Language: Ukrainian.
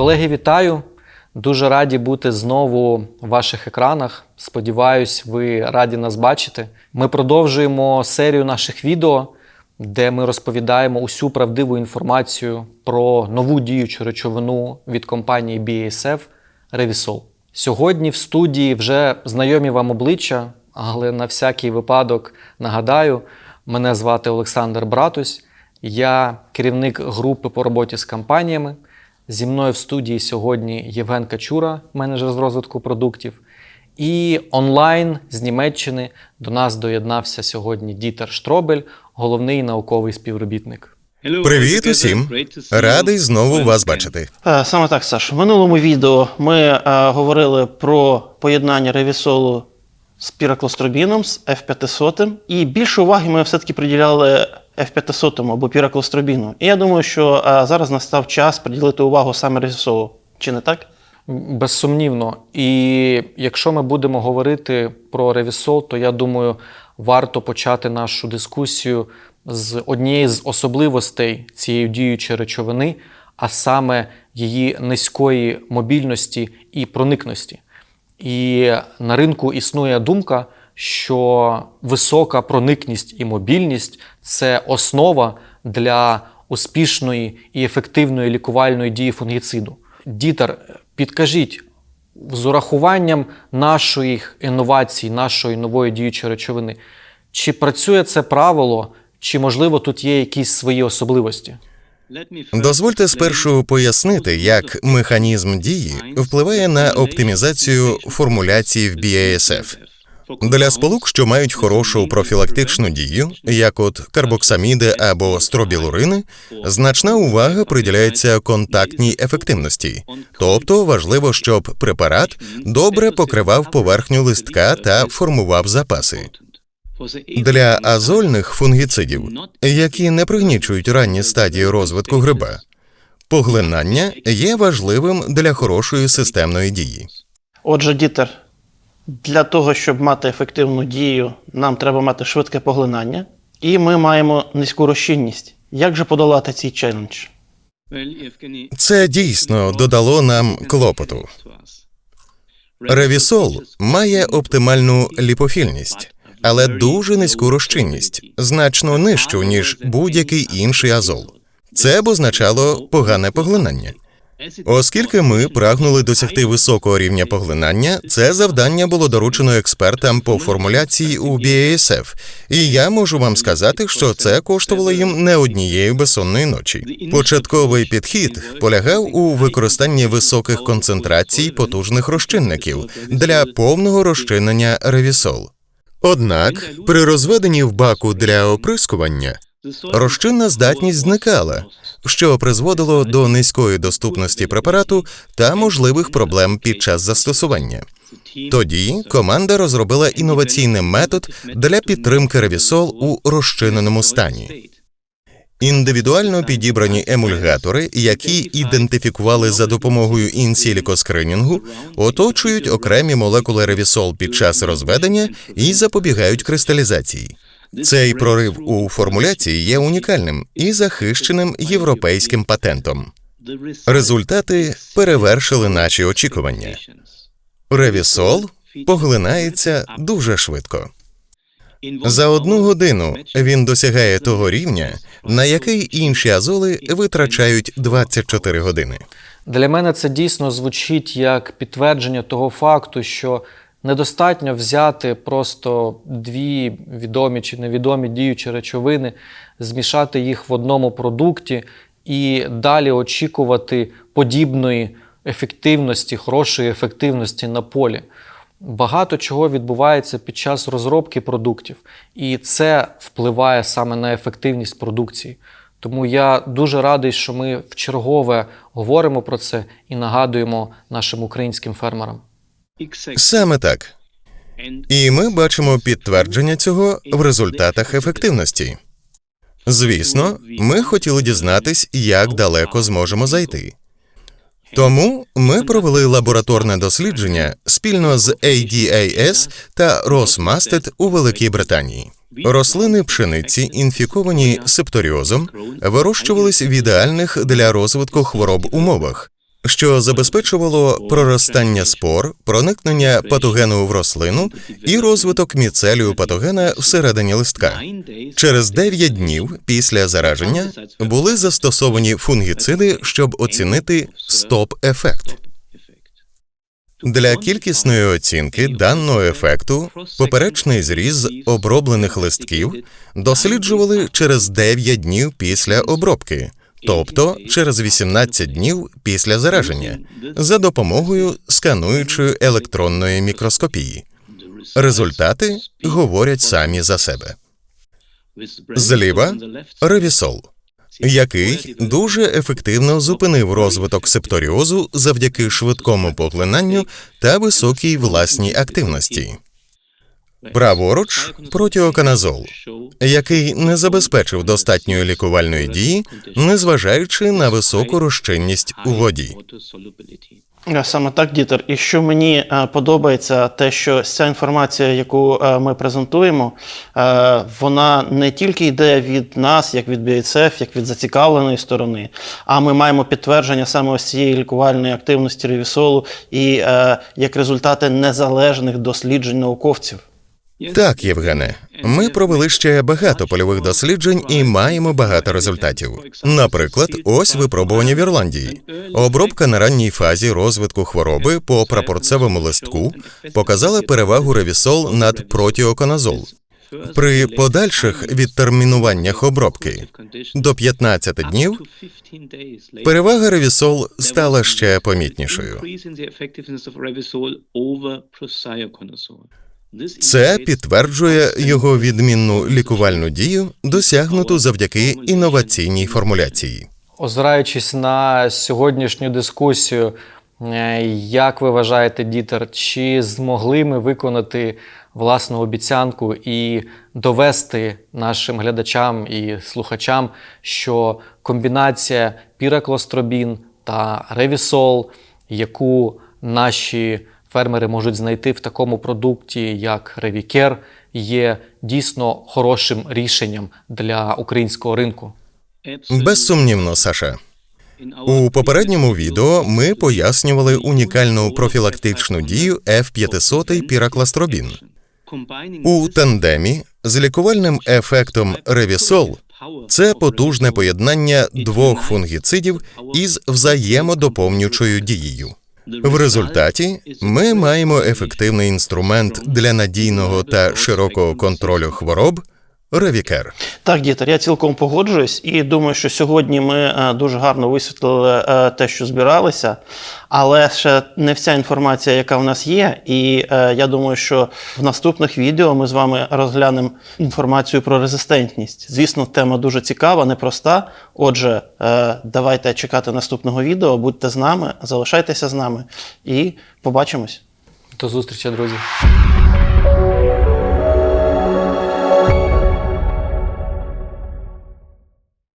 Колеги, вітаю! Дуже раді бути знову в ваших екранах. Сподіваюсь, ви раді нас бачити. Ми продовжуємо серію наших відео, де ми розповідаємо усю правдиву інформацію про нову діючу речовину від компанії BASF Revisol. Сьогодні в студії вже знайомі вам обличчя, але на всякий випадок нагадаю, мене звати Олександр Братусь, я керівник групи по роботі з компаніями. Зі мною в студії сьогодні Євген Качура, менеджер з розвитку продуктів. І онлайн з Німеччини до нас доєднався сьогодні Дітер Штробель, головний науковий співробітник. Привіт усім! Радий знову вас бачити. Саме так, Саш. В минулому відео ми е, говорили про поєднання ревісолу з піраклостробіном, з F500, і більше уваги ми все-таки приділяли F500 або піраклостробіну. І я думаю, що е, зараз настав час приділити увагу саме ревісолу. Чи не так? Безсумнівно. І якщо ми будемо говорити про ревісол, то я думаю, варто почати нашу дискусію з однієї з особливостей цієї діючої речовини, а саме її низької мобільності і проникності. І на ринку існує думка, що висока проникність і мобільність це основа для успішної і ефективної лікувальної дії фунгіциду. Дітер, підкажіть, з урахуванням наших інновацій, нашої нової діючої речовини, чи працює це правило, чи можливо тут є якісь свої особливості? Дозвольте спершу пояснити, як механізм дії впливає на оптимізацію формуляції в BASF. Для сполук, що мають хорошу профілактичну дію, як от карбоксаміди або стробілурини, значна увага приділяється контактній ефективності, тобто важливо, щоб препарат добре покривав поверхню листка та формував запаси. Для азольних фунгіцидів, які не пригнічують ранні стадії розвитку гриба, поглинання є важливим для хорошої системної дії. Отже, Дітер, для того, щоб мати ефективну дію, нам треба мати швидке поглинання, і ми маємо низьку розчинність. Як же подолати цей челендж? Це дійсно додало нам клопоту. Ревісол має оптимальну ліпофільність, але дуже низьку розчинність, значно нижчу ніж будь-який інший азол. Це б означало погане поглинання. Оскільки ми прагнули досягти високого рівня поглинання, це завдання було доручено експертам по формуляції у BASF, і я можу вам сказати, що це коштувало їм не однієї безсонної ночі. Початковий підхід полягав у використанні високих концентрацій потужних розчинників для повного розчинення ревісол. Однак при розведенні в баку для оприскування розчинна здатність зникала, що призводило до низької доступності препарату та можливих проблем під час застосування. Тоді команда розробила інноваційний метод для підтримки ревісол у розчиненому стані. Індивідуально підібрані емульгатори, які ідентифікували за допомогою інсілікоскринінгу, оточують окремі молекули ревісол під час розведення і запобігають кристалізації. Цей прорив у формуляції є унікальним і захищеним європейським патентом. Результати перевершили наші очікування. Ревісол поглинається дуже швидко. За одну годину він досягає того рівня, на який інші азоли витрачають 24 години. Для мене це дійсно звучить як підтвердження того факту, що недостатньо взяти просто дві відомі чи невідомі діючі речовини, змішати їх в одному продукті і далі очікувати подібної ефективності, хорошої ефективності на полі. Багато чого відбувається під час розробки продуктів, і це впливає саме на ефективність продукції. Тому я дуже радий, що ми в чергове говоримо про це і нагадуємо нашим українським фермерам. Саме так. І ми бачимо підтвердження цього в результатах ефективності. Звісно, ми хотіли дізнатись, як далеко зможемо зайти. Тому ми провели лабораторне дослідження спільно з ADAS та Rosmasted у Великій Британії. Рослини пшениці, інфіковані септоріозом, вирощувались в ідеальних для розвитку хвороб умовах, що забезпечувало проростання спор, проникнення патогену в рослину і розвиток міцелію патогена всередині листка. Через 9 днів після зараження були застосовані фунгіциди, щоб оцінити стоп-ефект. Для кількісної оцінки даного ефекту поперечний зріз оброблених листків досліджували через 9 днів після обробки, тобто через 18 днів після зараження, за допомогою скануючої електронної мікроскопії. Результати говорять самі за себе. Зліва ревісол, який дуже ефективно зупинив розвиток септоріозу завдяки швидкому поглинанню та високій власній активності. Праворуч протіоканазол, який не забезпечив достатньої лікувальної дії, незважаючи на високу розчинність у воді. Саме так, Дітер. І що мені е, подобається, те, що ця інформація, яку е, ми презентуємо, е, вона не тільки йде від нас, як від BSF, як від зацікавленої сторони, а ми маємо підтвердження саме ось цієї лікувальної активності ревісолу і як результати незалежних досліджень науковців. Так, Євгене, ми провели ще багато польових досліджень і маємо багато результатів. Наприклад, ось випробування в Ірландії. Обробка на ранній фазі розвитку хвороби по прапорцевому листку показала перевагу ревісол над протіоконазол. При подальших відтермінуваннях обробки до 15 днів перевага ревісол стала ще помітнішою. Це підтверджує його відмінну лікувальну дію, досягнуту завдяки інноваційній формуляції. Озираючись на сьогоднішню дискусію, е, як ви вважаєте, Дітер, чи змогли ми виконати власну обіцянку і довести нашим глядачам і слухачам, що комбінація піраклостробін та ревісол, яку наші фермери можуть знайти в такому продукті, як Ревікер, є дійсно хорошим рішенням для українського ринку? Безсумнівно, Саша. У попередньому відео ми пояснювали унікальну профілактичну дію F500 піракластробін. У тандемі з лікувальним ефектом Ревісол це потужне поєднання двох фунгіцидів із взаємодоповнюючою дією. В результаті ми маємо ефективний інструмент для надійного та широкого контролю хвороб Ревікер. Так, Дітер, я цілком погоджуюсь і думаю, що сьогодні ми е, дуже гарно висвітлили е, те, що збиралися, але ще не вся інформація, яка в нас є. І е, я думаю, що в наступних відео ми з вами розглянемо інформацію про резистентність. Звісно, тема дуже цікава, непроста. Отже, давайте чекати наступного відео. Будьте з нами, залишайтеся з нами і побачимось. До зустрічі, друзі!